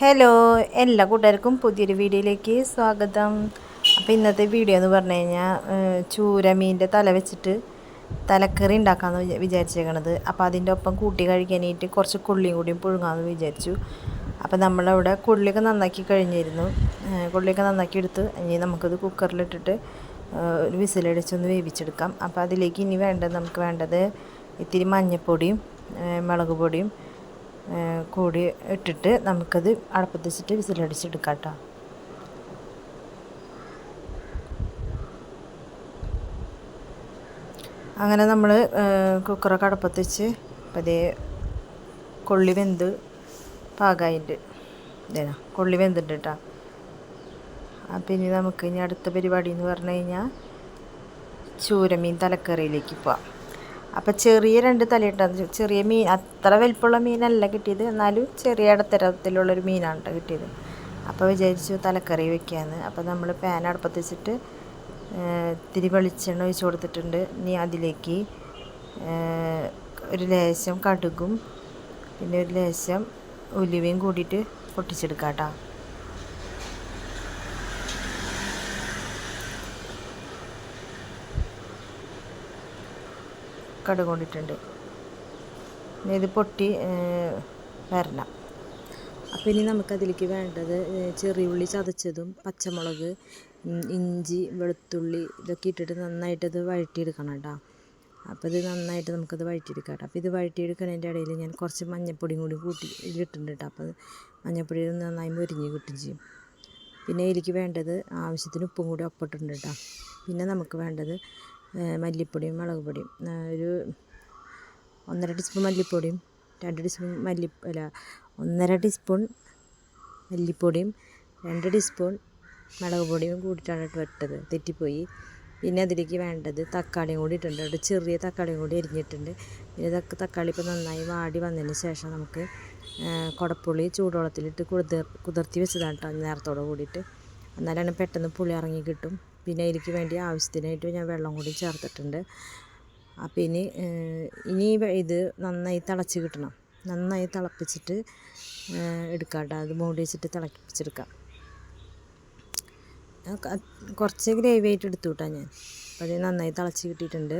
Hello എല്ലാ കൂട്ടുകാർക്കും പുതിയൊരു വീഡിയോയിലേക്ക് സ്വാഗതം. അപ്പോൾ ഇന്നത്തെ വീഡിയോ എന്ന് പറഞ്ഞു കഴിഞ്ഞാൽ ചൂരമീന്റെ തല വെച്ചിട്ട് തലക്കറി ഉണ്ടാക്കാമെന്ന് വിചാ വിചാരിച്ചേക്കണത്. അപ്പോൾ അതിന്റെ ഒപ്പം കൂട്ടി കഴിക്കാനായിട്ട് കുറച്ച് കുള്ളിയും കൂടിയും പുഴുങ്ങാമെന്ന് വിചാരിച്ചു. അപ്പോൾ നമ്മളവിടെ കൊള്ളിയൊക്കെ നന്നാക്കി കഴിഞ്ഞിരുന്നു. കൊള്ളിയൊക്കെ നന്നാക്കി എടുത്ത് ഇനി നമുക്കത് കുക്കറിലിട്ടിട്ട് ഒരു വിസിലടിച്ചൊന്ന് വേവിച്ചെടുക്കാം. അപ്പോൾ അതിലേക്ക് ഇനി വേണ്ടത് നമുക്ക് വേണ്ടത് ഇത്തിരി മഞ്ഞൾപ്പൊടിയും മുളക് പൊടിയും കൂടി ഇട്ടിട്ട് നമുക്കത് അടപ്പത്ത് വെച്ചിട്ട് വിസിലടിച്ചെടുക്കാം കേട്ടോ അങ്ങനെ നമ്മൾ കുക്കറൊക്കെ അടപ്പത്ത് വെച്ച് അതേ കൊള്ളി വെന്ത് പാകായിട്ട് ഇതേനാ കൊള്ളി വെന്തിട്ട് കേട്ടോ അപ്പം പിന്നെ നമുക്ക് ഇനി അടുത്ത പരിപാടി എന്ന് പറഞ്ഞു കഴിഞ്ഞാൽ ചൂരമീൻ തലക്കറിയിലേക്ക് പോവാം. അപ്പം ചെറിയ രണ്ട് തലയിട്ടത് ചെറിയ മീൻ അത്ര വലിപ്പമുള്ള മീനല്ല കിട്ടിയത്. എന്നാലും ചെറിയ ഇടത്തരത്തിലുള്ളൊരു മീനാണ് കേട്ടോ കിട്ടിയത്. അപ്പോൾ വിചാരിച്ചു തലക്കറി വെക്കാമെന്ന് അപ്പോൾ നമ്മൾ പാൻ അടുപ്പത്ത് വെച്ചിട്ട് ഇത്തിരി വെളിച്ചെണ്ണ ഒഴിച്ച് കൊടുത്തിട്ടുണ്ട്. ഇനി അതിലേക്ക് ഒരു ലേശം കടുകും പിന്നെ ഒരു ലേശം ഉലുവയും കൂടിയിട്ട് പൊട്ടിച്ചെടുക്കാം കേട്ടോ കടുക് കൊണ്ടിട്ടുണ്ട്. ഇത് പൊട്ടി വരണം. അപ്പോൾ ഇനി നമുക്കതിലേക്ക് വേണ്ടത് ചെറിയുള്ളി ചതച്ചതും പച്ചമുളക് ഇഞ്ചി വെളുത്തുള്ളി ഇതൊക്കെ ഇട്ടിട്ട് നന്നായിട്ടത് വഴറ്റിയെടുക്കണം കേട്ടോ. അപ്പോൾ ഇത് നന്നായിട്ട് നമുക്കത് വഴറ്റിയെടുക്കാം കേട്ടോ. അപ്പോൾ ഇത് വഴറ്റിയെടുക്കുന്നതിന്റെ ഇടയിൽ ഞാൻ കുറച്ച് മഞ്ഞപ്പൊടിയും കൂടി കൂട്ടി ഇതിലിട്ടുണ്ട് കേട്ടോ. അപ്പോൾ മഞ്ഞപ്പൊടി നന്നായി മുരിഞ്ഞ് കിട്ടും ചെയ്യും. പിന്നെ ഇതിലേക്ക് വേണ്ടത് ആവശ്യത്തിന് ഉപ്പും കൂടി ഒപ്പിട്ടുണ്ട് കേട്ടോ. പിന്നെ നമുക്ക് വേണ്ടത് മല്ലിപ്പൊടിയും മുളക് പൊടിയും. ഒരു ഒന്നര ടീസ്പൂൺ മല്ലിപ്പൊടിയും രണ്ട് ടീസ്പൂൺ മല്ലി അല്ല ഒന്നര ടീസ്പൂൺ മല്ലിപ്പൊടിയും രണ്ട് ടീസ്പൂൺ മുളക് പൊടിയും കൂട്ടിയിട്ടാണ് ഇട്ടത് തെറ്റിപ്പോയി. പിന്നെ അതിലേക്ക് വേണ്ടത് തക്കാളിയും കൂടി ഇട്ടിട്ടുണ്ട്. ഒരു ചെറിയ തക്കാളിയും കൂടി അരിഞ്ഞിട്ടുണ്ട്. പിന്നെ ഇതൊക്കെ തക്കാളി ഇപ്പോൾ നന്നായി വാടി വന്നതിന് ശേഷം നമുക്ക് കുടപ്പുളി ചൂടുവെള്ളത്തിലിട്ട് കുതിർ കുതിർത്തി വെച്ചതാണ് കേട്ടോ. നേരത്തോടെ കൂടിയിട്ട്. എന്നാലാണ് പെട്ടെന്ന് പുളി ഇറങ്ങി കിട്ടും. പിന്നെ എനിക്ക് വേണ്ടി ആവശ്യത്തിനായിട്ട് ഞാൻ വെള്ളം കൂടി ചേർത്തിട്ടുണ്ട്. അപ്പോൾ ഇനി ഇനി ഇത് നന്നായി തിളച്ച് കിട്ടണം. നന്നായി തിളപ്പിച്ചിട്ട് എടുക്കാം കേട്ടോ. അത് മൂടി വെച്ചിട്ട് തിളപ്പിച്ചെടുക്കാം. കുറച്ച് ഗ്രേവി ആയിട്ട് എടുത്തു കേട്ടോ ഞാൻ. അപ്പോൾ അത് നന്നായി തിളച്ച് കിട്ടിയിട്ടുണ്ട്.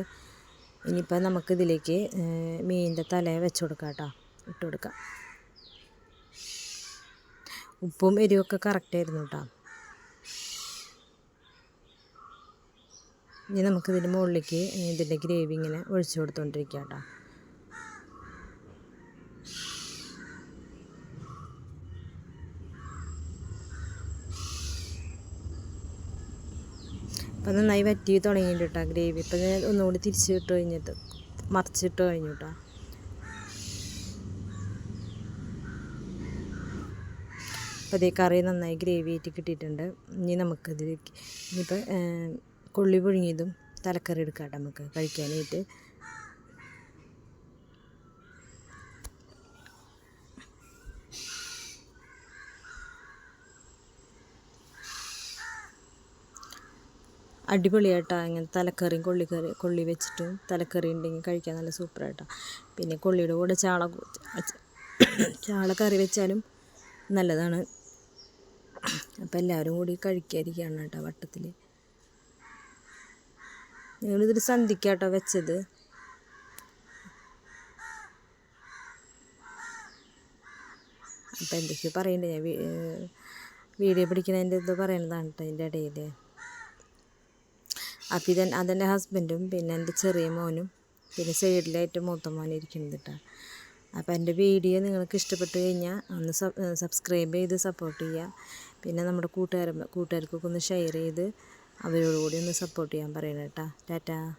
ഇനിയിപ്പോൾ നമുക്കിതിലേക്ക് മീനിന്റെ തല വെച്ച് കൊടുക്കാം കേട്ടോ. ഇട്ട് കൊടുക്കാം. ഉപ്പും എരിവൊക്കെ കറക്റ്റായിരുന്നു കേട്ടോ. ഇനി നമുക്ക് നമുക്കിതിന്റെ മുകളിലേക്ക് ഇതിന്റെ ഗ്രേവി ഇങ്ങനെ ഒഴിച്ചു കൊടുത്തുകൊണ്ടിരിക്കുക കേട്ടോ അപ്പം നന്നായി വറ്റി തുടങ്ങിയിട്ട് കേട്ടോ ഗ്രേവി. ഇപ്പം ഞാൻ ഒന്നുകൂടി തിരിച്ചിട്ട് കഴിഞ്ഞിട്ട് മറിച്ചിട്ട് കഴിഞ്ഞു കേട്ടോ. അപ്പോൾ അതേ കറി നന്നായി ഗ്രേവി ആയിട്ട് കിട്ടിയിട്ടുണ്ട്. ഇനി നമുക്കതിലേക്ക് ഇനിയിപ്പോൾ കൊള്ളി പുഴുങ്ങിയതും തലക്കറി എടുക്കാം നമുക്ക് കഴിക്കാനായിട്ട്. അടിപൊളിയായിട്ടാ ഇങ്ങനെ തലക്കറിയും കൊള്ളിക്കറി കൊള്ളി വെച്ചിട്ടും തലക്കറി ഉണ്ടെങ്കിൽ കഴിക്കാൻ നല്ല സൂപ്പറായിട്ടാ. പിന്നെ കൊള്ളിയുടെ കൂടെ ചാള ചാള കറി വെച്ചാലും നല്ലതാണ്. അപ്പോൾ എല്ലാവരും കൂടി കഴിക്കാതിരിക്കുകയാണ് കേട്ടോ വട്ടത്തിൽ ഞങ്ങളിതൊരു സന്ധിക്കാട്ടോ വെച്ചത്. അപ്പം എന്തൊക്കെയോ പറയണ്ടേ ഞാൻ വീഡിയോ പിടിക്കുന്നതിന്റെ ഇത് പറയണതാണ് കേട്ടോ അതിന്റെ ഇടയിൽ അപ്പം ഇതൻ അതെന്റെ ഹസ്ബൻഡും പിന്നെ എന്റെ ചെറിയ മോനും പിന്നെ സൈഡിലായിട്ട് മൂത്ത മോനും ഇരിക്കുന്നത് കേട്ടോ അപ്പോൾ എന്റെ വീഡിയോ നിങ്ങൾക്ക് ഇഷ്ടപ്പെട്ടു കഴിഞ്ഞാൽ ഒന്ന് സബ്സ്ക്രൈബ് ചെയ്ത് സപ്പോർട്ട് ചെയ്യുക പിന്നെ നമ്മുടെ കൂട്ടുകാർ കൂട്ടുകാർക്കൊക്കെ ഒന്ന് ഷെയർ ചെയ്ത് അവരോട് കൂടി ഒന്ന് സപ്പോർട്ട് ചെയ്യാൻ പറയണം കേട്ടോ ടാറ്റാ.